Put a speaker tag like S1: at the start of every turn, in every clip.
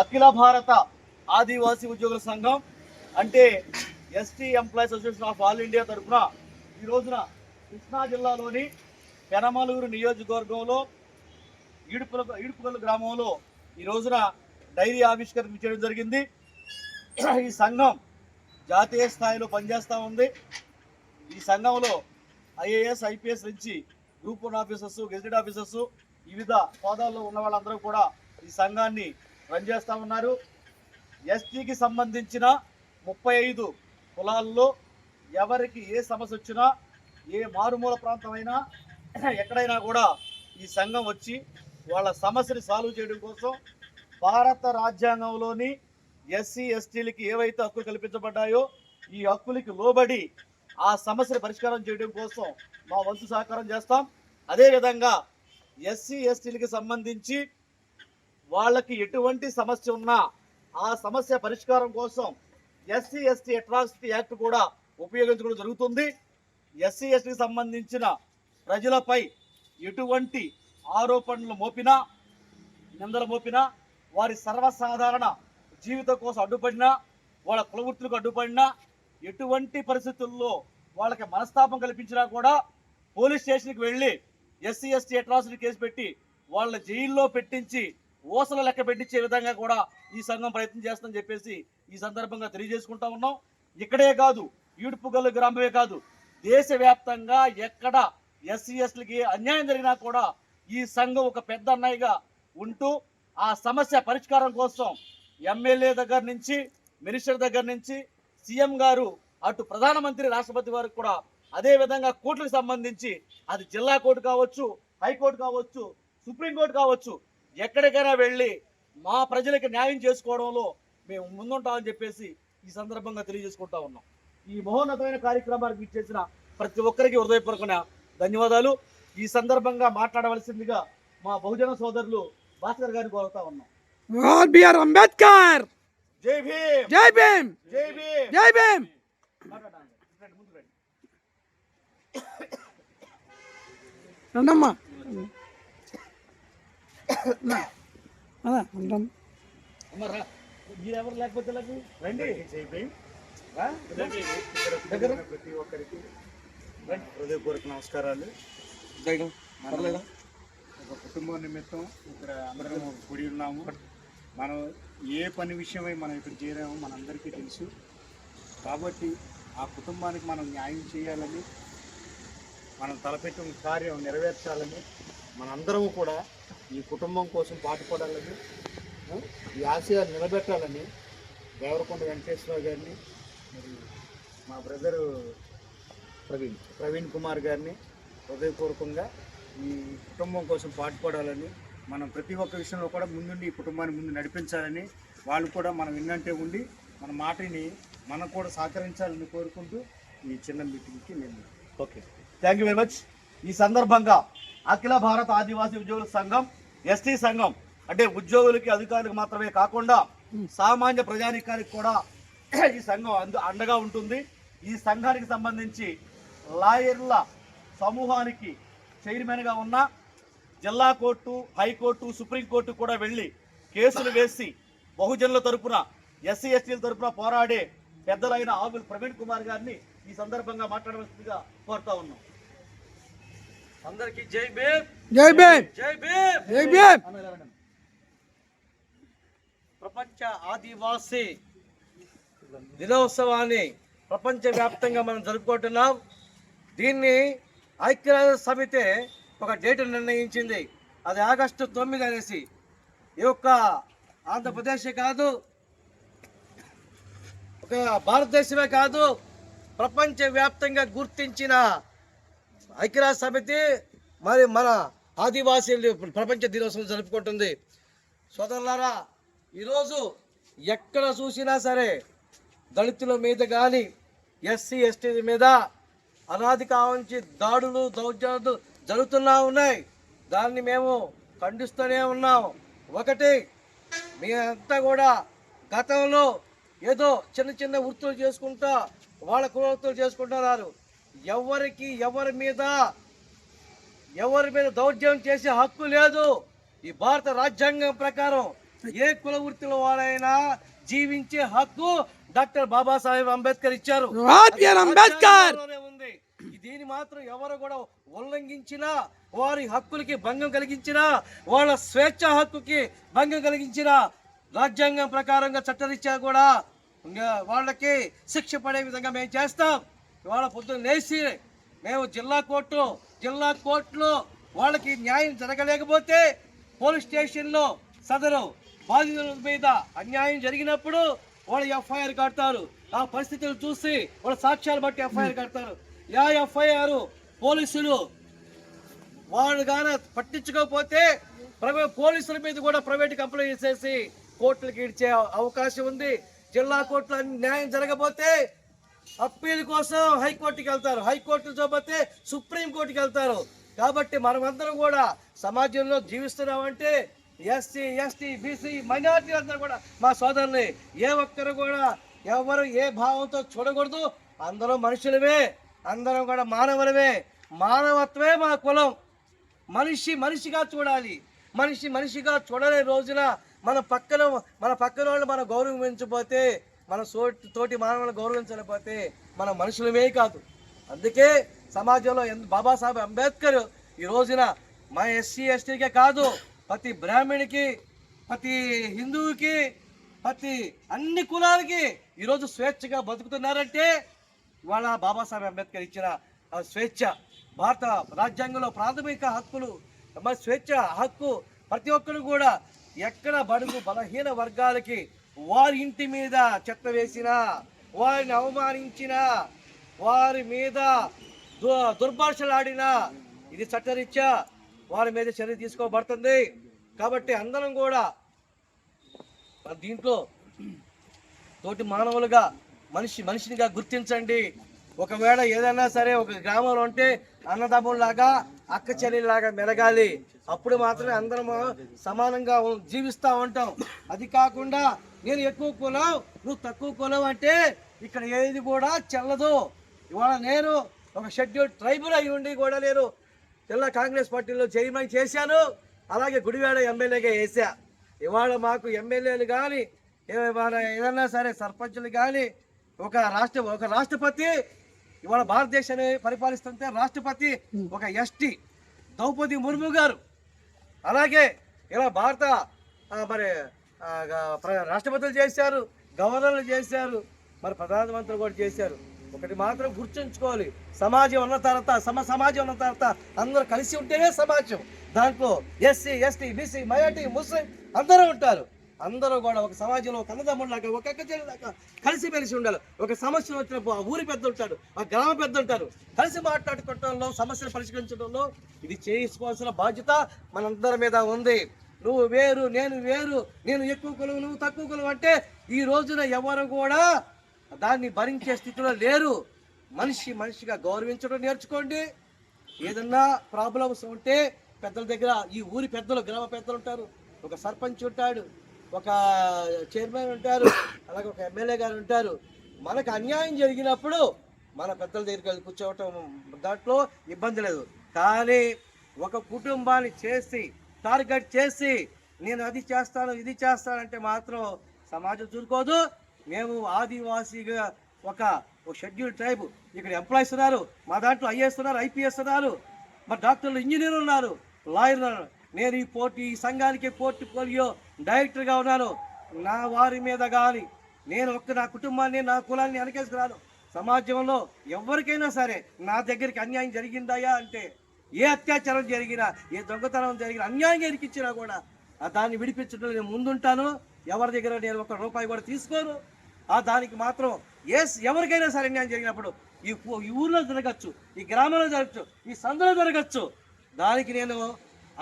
S1: అఖిల భారత ఆదివాసీ ఉద్యోగుల సంఘం అంటే ST employees association of all India తరఫున ఈ రోజున కృష్ణా జిల్లాలోని పెనమలూరు నియోజకవర్గంలో ఈడుపుల ఈడుపుగల్లు గ్రామంలో ఈ రోజున డైరీ ఆవిష్కరణ చేయడం జరిగింది. ఈ సంఘం జాతీయ స్థాయిలో పనిచేస్తూ ఉంది. ఈ సంఘంలో ఐఏఎస్ ఐపీఎస్ నుంచి group one officers gazetted officers వివిధ హోదాల్లో ఉన్న వాళ్ళందరూ కూడా ఈ సంఘాన్ని రన్ చేస్తూ ఉన్నారు. ఎస్టీకి సంబంధించిన ముప్పై ఐదు కులాల్లో ఎవరికి ఏ సమస్య వచ్చినా ఏ మారుమూల ప్రాంతమైనా ఎక్కడైనా కూడా ఈ సంఘం వచ్చి వాళ్ళ సమస్యని సాల్వ్ చేయడం కోసం భారత రాజ్యాంగంలోని ఎస్సీ ఎస్టీలకి ఏవైతే హక్కులు కల్పించబడ్డాయో ఈ హక్కులకి లోబడి ఆ సమస్యను పరిష్కారం చేయడం కోసం మా వంతు సహకారం చేస్తాం. అదేవిధంగా ఎస్సీ ఎస్టీలకి సంబంధించి వాళ్ళకి ఎటువంటి సమస్య ఉన్నా ఆ సమస్య పరిష్కారం కోసం ఎస్సీ ఎస్టీ అట్రాసిటీ యాక్ట్ కూడా ఉపయోగించుకోవడం జరుగుతుంది. ఎస్సీ ఎస్టీకి సంబంధించిన ప్రజలపై ఎటువంటి ఆరోపణలు మోపినా నిందలు మోపినా వారి సర్వసాధారణ జీవితం కోసం అడ్డుపడినా వాళ్ళ కులవృత్తులకు అడ్డుపడినా ఎటువంటి పరిస్థితుల్లో వాళ్ళకి మనస్తాపం కల్పించినా కూడా పోలీస్ స్టేషన్కి వెళ్ళి ఎస్సీ ఎస్టీ అట్రాసిటీ కేసు పెట్టి వాళ్ళ జైల్లో పెట్టించి ఓసల లెక్క పెట్టించే విధంగా కూడా ఈ సంఘం ప్రయత్నం చేస్తుందని చెప్పేసి ఈ సందర్భంగా తెలియజేసుకుంటా ఉన్నాం. ఇక్కడే కాదు ఈడుపుగల్లు గ్రామమే కాదు దేశవ్యాప్తంగా ఎక్కడ ఎస్సీ ఎస్టీలకి అన్యాయం జరిగినా కూడా ఈ సంఘం ఒక పెద్ద అన్నయ్యగా ఉంటూ ఆ సమస్య పరిష్కారం కోసం ఎమ్మెల్యే దగ్గర నుంచి మినిస్టర్ దగ్గర నుంచి సీఎం గారు అటు ప్రధానమంత్రి రాష్ట్రపతి వారికి కూడా అదే విధంగా కోర్టులకు సంబంధించి అది జిల్లా కోర్టు కావచ్చు హైకోర్టు కావచ్చు సుప్రీంకోర్టు కావచ్చు ఎక్కడికైనా వెళ్ళి మా ప్రజలకు న్యాయం చేసుకోవడంలో మేము ముందుంటామని చెప్పేసి ఈ సందర్భంగా తెలియజేసుకుంటా ఉన్నాం. ఈ మహోన్నతమైన కార్యక్రమానికి ఇచ్చేసిన ప్రతి ఒక్కరికి హృదయపూర్వక ధన్యవాదాలు. ఈ సందర్భంగా మాట్లాడవలసిందిగా మా బహుజన సోదరులు భాస్కర్ గారిని కోరుతా ఉన్నాం.
S2: బిఆర్ అంబేద్కర్!
S1: జై భీమ్!
S2: జై భీమ్!
S1: జై భీమ్!
S2: జై భీమ్
S1: మాట్లాడండి. రండి, ముందుకు రండి.
S2: రండమ్మా. అదా ఉంటాం
S1: అమ్మ రా. మీరెవరు లేకపోతే? రండి.
S3: ప్రతి ఒక్కరికి హృదయపూర్వక నమస్కారాలు.
S1: పర్లేదా?
S3: ఒక కుటుంబం నిమిత్తం ఇక్కడ అందరం కూడి ఉన్నాము. మనం ఏ పని విషయమై మనం ఇక్కడ చేరామో మనందరికీ తెలుసు. కాబట్టి ఆ కుటుంబానికి మనం న్యాయం చేయాలని మనం తలపెట్టిన కార్యం నెరవేర్చాలని మనందరం కూడా ఈ కుటుంబం కోసం పాటుపడాలని ఈ ఆశయాలు నిలబెట్టాలని దేవరకొండ వెంకటేశ్వరరావు గారిని మరి మా బ్రదరు ప్రవీణ్. ప్రవీణ్ కుమార్ గారిని హృదయపూర్వకంగా ఈ కుటుంబం కోసం పాటుపడాలని మనం ప్రతి ఒక్క విషయంలో కూడా ముందుండి ఈ కుటుంబాన్ని ముందు నడిపించాలని వాళ్ళు కూడా మనం విన్నంటే ఉండి మన మాటని మనకు కూడా సహకరించాలని కోరుకుంటూ ఈ చిన్న మీటింగ్కి నేను
S1: okay. Thank you very much ఈ సందర్భంగా అఖిల భారత ఆదివాసీ ఉద్యోగుల సంఘం ఎస్టీ సంఘం అంటే ఉద్యోగులకి అధికారులకు మాత్రమే కాకుండా సామాన్య ప్రజానికానికి కూడా ఈ సంఘం అందు అండగా ఉంటుంది. ఈ సంఘానికి సంబంధించి లాయర్ల సమూహానికి చైర్మన్గా ఉన్న జిల్లా కోర్టు హైకోర్టు సుప్రీంకోర్టు కూడా వెళ్ళి కేసులు వేసి బహుజనుల తరపున ఎస్సీ ఎస్టీల తరపున పోరాడే పెద్దలైన ఆవుల ప్రవీణ్ కుమార్ గారిని ఈ సందర్భంగా మాట్లాడవలసిందిగా కోరుతా ఉన్నాం. అందరికీ జై భీమ్.
S2: జై భీమ్.
S1: జై భీమ్.
S2: జై భీమ్.
S4: ప్రపంచ ఆదివాసీ దినోత్సవాన్ని ప్రపంచవ్యాప్తంగా మనం జరుపుకుంటున్నాం. దీన్ని ఐక్యరాజ్య సమితి ఒక డేట్ నిర్ణయించింది. అది ఆగస్టు తొమ్మిది అనేసి. ఈ యొక్క ఆంధ్రప్రదేశ్ కాదు ఒక భారతదేశమే కాదు ప్రపంచవ్యాప్తంగా గుర్తించిన ఐక్యరాజ్య సమితి మరి మన ఆదివాసీలు ప్రపంచ దినోత్సవం జరుపుకుంటుంది. సోదరులారా ఈరోజు ఎక్కడ చూసినా సరే దళితుల మీద కానీ ఎస్సీ ఎస్టీల మీద అనాది కావంచి దాడులు దౌర్జన్యాలు జరుగుతున్నా ఉన్నాయి. దాన్ని మేము ఖండిస్తూనే ఉన్నాం. ఒకటి మీ అంతా కూడా గతంలో ఏదో చిన్న చిన్న వృత్తులు చేసుకుంటా వాళ్ళ కులవృత్తులు చేసుకుంటున్నారు ఎవరికి ఎవరి మీద ఎవరి మీద దౌర్జన్యం చేసే హక్కు లేదు. ఈ భారత రాజ్యాంగం ప్రకారం ఏ కుల వృత్తిలో వారైనా జీవించే హక్కు డాక్టర్ బాబాసాహెబ్ అంబేద్కర్ ఇచ్చారు.
S2: అంబేద్కర్!
S4: ఉంది. దీని మాత్రం ఎవరు కూడా ఉల్లంఘించినా వారి హక్కులకి భంగం కలిగించినా వాళ్ళ స్వేచ్ఛ హక్కుకి భంగం కలిగించినా రాజ్యాంగం ప్రకారంగా చట్టరీత్యా కూడా ఇంకా వాళ్ళకి శిక్ష పడే విధంగా మేము చేస్తాం. ఇవాళ పొద్దున్న లేచి మేము జిల్లా కోర్టు జిల్లా కోర్టులో వాళ్ళకి న్యాయం జరగలేకపోతే పోలీస్ స్టేషన్లో సదరు బాధితుల మీద అన్యాయం జరిగినప్పుడు వాళ్ళు ఎఫ్ఐఆర్ కడతారు. ఆ పరిస్థితులు చూసి వాళ్ళ సాక్ష్యాలు బట్టి ఎఫ్ఐఆర్ కడతారు. యా ఎఫ్ఐఆర్ పోలీసులు వాళ్ళు గాన పట్టించుకోకపోతే ప్రైవేట్ పోలీసుల మీద కూడా ప్రైవేట్ కంప్లైంట్ చేసేసి కోర్టులకు ఇచ్చే అవకాశం ఉంది. జిల్లా కోర్టులో న్యాయం జరగకపోతే అప్పీల్ కోసం హైకోర్టుకి వెళ్తారు. హైకోర్టు చూపతే సుప్రీం కోర్టుకి వెళ్తారు. కాబట్టి మనమందరం కూడా సమాజంలో జీవిస్తున్నామంటే ఎస్సీ ఎస్టీ బీసీ మైనార్టీ అందరూ కూడా మా సోదరులే ఏ ఒక్కరు కూడా ఎవరు ఏ భావంతో చూడకూడదు. అందరం మనుషులమే అందరం కూడా మానవులమే. మానవత్వమే మా కులం. మనిషి మనిషిగా చూడాలి. మనిషి మనిషిగా చూడలే రోజున మన పక్కన మన పక్కన వాళ్ళు మన గౌరవించకపోతే మన సోటి తోటి మానవులను గౌరవించలేకపోతే మన మనుషులమే కాదు. అందుకే సమాజంలో ఎంత బాబాసాహెబ్ అంబేద్కర్ ఈ రోజున మా ఎస్సీ ఎస్టీకే కాదు ప్రతి బ్రాహ్మణికి ప్రతి హిందువుకి ప్రతి అన్ని కులాలకి ఈరోజు స్వేచ్ఛగా బతుకుతున్నారంటే ఇవాళ బాబాసాహెబ్ అంబేద్కర్ ఇచ్చిన స్వేచ్ఛ. భారత రాజ్యాంగంలో ప్రాథమిక హక్కులు మరి స్వేచ్ఛ హక్కు ప్రతి ఒక్కరు కూడా ఎక్కడ బడుగు బలహీన వర్గాలకి వారి ఇంటి మీద చెత్త వేసినా వారిని అవమానించిన వారి మీద దు- ఇది చట్టరీత్యా వారి మీద చర్య తీసుకోబడుతుంది. కాబట్టి అందరం కూడా దీంట్లో తోటి మానవులుగా మనిషి మనిషినిగా గుర్తించండి. ఒకవేళ ఏదైనా సరే ఒక గ్రామంలో ఉంటే అన్నదమ్ముల్లాగా అక్క చెల్లెలాగా మెరగాలి అప్పుడు మాత్రమే అందరం సమానంగా జీవిస్తూ ఉంటాం. అది కాకుండా నేను ఎక్కువ కులం నువ్వు తక్కువ కులం అంటే ఇక్కడ ఏది కూడా చెల్లదు. ఇవాళ నేను ఒక షెడ్యూల్ ట్రైబుల్ అయి ఉండి కూడా నేను జిల్లా కాంగ్రెస్ పార్టీలో చైర్మన్ చేశాను. అలాగే గుడివాడ ఎమ్మెల్యేగా వేసా ఇవాళ మాకు ఎమ్మెల్యేలు కానీ ఏదన్నా సరే సర్పంచులు కానీ ఒక రాష్ట్ర ఒక రాష్ట్రపతి ఇవాళ భారతదేశాన్ని పరిపాలిస్తుంటే రాష్ట్రపతి ఒక ఎస్టీ ద్రౌపది ముర్ము గారు. అలాగే ఇలా భారత మరి ప్ర- రాష్ట్రపతులు చేశారు గవర్నర్లు చేశారు మరి ప్రధానమంత్రి కూడా చేశారు. ఒకటి మాత్రం గుర్తుంచుకోవాలి. సమాజం ఉన్న తర్వాత సమ సమాజం ఉన్న తర్వాత అందరూ కలిసి ఉంటేనే సమాజం. దాంట్లో SC ST BC minority Muslim అందరూ ఉంటారు. అందరూ కూడా ఒక సమాజంలో ఒక ఒక్కొక్క ఒక చెల్లిలాగా కలిసి మెలిసి ఉండాలి. ఒక సమస్య వచ్చినప్పుడు ఆ ఊరి పెద్ద ఉంటాడు ఆ గ్రామ పెద్ద ఉంటారు కలిసి మాట్లాడుకోవడంలో సమస్యలు పరిష్కరించడంలో ఇది చేసుకోవాల్సిన బాధ్యత మనందరి మీద ఉంది. నువ్వు వేరు నేను వేరు నేను ఎక్కువ కొలువు నువ్వు తక్కువ కులం అంటే ఈ రోజున ఎవరు కూడా దాన్ని భరించే స్థితిలో లేరు. మనిషి మనిషిగా గౌరవించడం నేర్చుకోండి. ఏదన్నా ప్రాబ్లమ్స్ ఉంటే పెద్దల దగ్గర ఈ ఊరి పెద్దలు గ్రామ పెద్దలు ఉంటారు. ఒక సర్పంచ్ ఉంటాడు. ఒక చైర్మన్ ఉంటారు అలాగే ఒక ఎమ్మెల్యే గారు ఉంటారు. మనకు అన్యాయం జరిగినప్పుడు మన పెద్దల దగ్గరికి వెళ్ళి కూర్చోవటం దాంట్లో ఇబ్బంది లేదు. కానీ ఒక కుటుంబాన్ని చేసి టార్గెట్ చేసి నేను అది చేస్తాను ఇది చేస్తానంటే మాత్రం సమాజం చూరుకోదు. మేము ఆదివాసీగా ఒక షెడ్యూల్ ట్రైబ్ ఇక్కడ ఎంప్లాయీస్ ఉన్నారు. మా దాంట్లో ఐఏఎస్ ఉన్నారు ఐపీఎస్ ఉన్నారు. మా డాక్టర్లు ఇంజనీర్లు ఉన్నారు లాయర్ ఉన్నారు. నేను ఈ పోటీ ఈ సంఘానికి పోర్ట్ఫోలియో డైరెక్టర్గా ఉన్నాను. నా వారి మీద కానీ నేను ఒక్క నా కుటుంబాన్ని నా కులాన్ని వెనకేసుకురాను. సమాజంలో ఎవరికైనా సరే నా దగ్గరికి అన్యాయం జరిగిందయ్యా అంటే ఏ అత్యాచారం జరిగినా ఏ దొంగతనం జరిగినా అన్యాయంగా ఇరికిచ్చినా కూడా దాన్ని విడిపించడం నేను ముందుంటాను. ఎవరి దగ్గర నేను ఒక రూపాయి కూడా తీసుకోను. ఆ దానికి మాత్రం ఏ ఎవరికైనా సరే అన్యాయం జరిగినప్పుడు ఈ ఈ ఊర్లో జరగచ్చు ఈ గ్రామంలో జరగచ్చు ఈ సందులో జరగచ్చు. దానికి నేను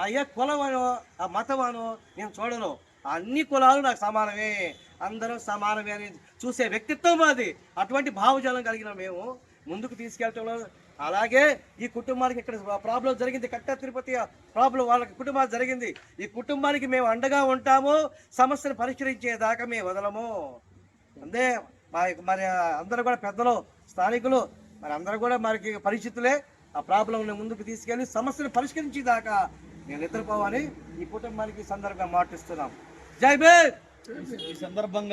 S4: ఆ ఏ కులమనో ఆ మతమనో నేను చూడను. అన్ని కులాలు నాకు సమానమే. అందరం సమానమే అని చూసే వ్యక్తిత్వం మాది. అటువంటి భావజాలం కలిగిన మేము ముందుకు తీసుకెళ్ళటంలో అలాగే ఈ కుటుంబానికి ఇక్కడ ప్రాబ్లం జరిగింది. కట్ట తిరుపతి ప్రాబ్లం వాళ్ళకి కుటుంబాలు జరిగింది. ఈ కుటుంబానికి మేము అండగా ఉంటాము. సమస్యను పరిష్కరించేదాకా మేము వదలము. అందే మరి మరి అందరూ కూడా పెద్దలు స్థానికులు మరి అందరూ కూడా మనకి పరిచితులే. ఆ ప్రాబ్లంని ముందుకు తీసుకెళ్ళి సమస్యను పరిష్కరించేదాకా నేను నిద్రపోవని ఈ కుటుంబానికి సందర్భంగా మాటిస్తున్నాం. జై భీమ్!
S1: ఈ సందర్భంగా